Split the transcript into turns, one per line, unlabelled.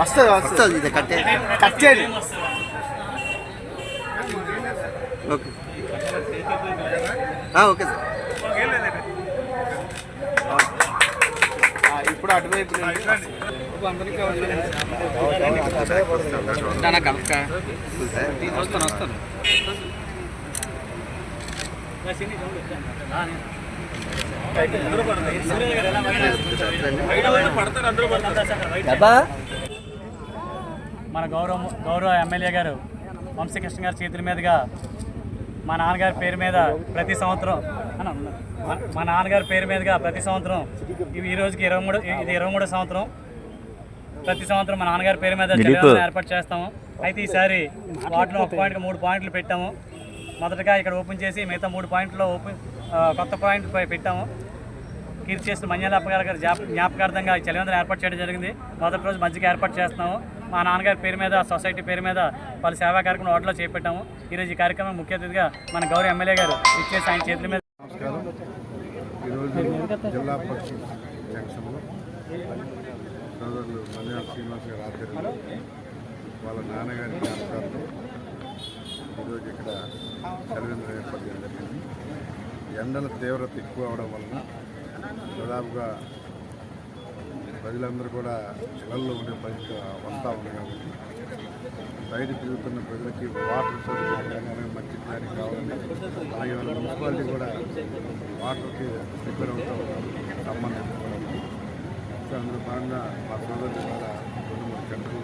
వస్తుంది వస్తుంది. ఇది కట్టే కట్ చేయండి.
ఫ్రేమ్ వస్తుంది?
ఓకే. ఆ, ఓకే సార్. ఆ, ఇప్పుడు అటువైపు నుండి.
వస్తాను వస్తాను.
మన గౌరవ గౌరవ ఎమ్మెల్యే గారు వంశీకృష్ణ గారి చేతుల మీదుగా మా నాన్నగారి పేరు మీద ప్రతి సంవత్సరం. మా- నాన్నగారి పేరు మీదుగా ప్రతి సంవత్సరం ఇవి ఈ రోజుకి ఇరవై మూడు ఇది ఇరవై మూడో సంవత్సరం. ప్రతి సంవత్సరం మా నాన్నగారి పేరు మీద ఏర్పాటు చేస్తాము. అయితే ఈసారి వాటిలో ఒక పాయింట్ మూడు పాయింట్లు పెట్టాము. మొదటగా ఇక్కడ ఓపెన్ చేసి మిగతా మూడు పాయింట్లో ఓపెన్ కొత్త పాయింట్ పెట్టాము. కీర్తి చేసిన మంజాలప్ప గారి గారి జ్ఞాప జ్ఞాపకార్థంగా ఈ చలివేంద్రం ఏర్పాటు చేయడం జరిగింది. మొదటి రోజు మధ్యకి ఏర్పాటు చేస్తున్నాము. మా నాన్నగారి పేరు మీద సొసైటీ పేరు మీద పలు సేవా కార్యక్రమం ఓట్లో చేపెట్టాము. ఈరోజు ఈ కార్యక్రమం ముఖ్య అతిథిగా మన గౌరవ ఎమ్మెల్యే గారు ఇచ్చేసి ఆయన చేతుల మీద
జిల్లా వాళ్ళ నాన్నగారి జ్ఞాపకార్థం ఈరోజు ఇక్కడ సెలవింద్రం ఏర్పాటు చేయడం జరిగింది. ఎండల తీవ్రత ఎక్కువ అవడం వలన దాదాపుగా ప్రజలందరూ కూడా ఇళ్ళలో ఉండే పరిస్థితి వస్తూ ఉంది కాబట్టి బయట తిరుగుతున్న ప్రజలకి వాటర్ సౌకర్యాలు కానీ మంచి కానీ కావాలని అలాగే వాళ్ళ మున్సిపాలిటీ కూడా వాటర్కి ప్రిపేర్ అవుతూ సంబంధించి సో అందులో భాగంగా మా సోదరు ఇవాళ రెండు మూడు గంటలు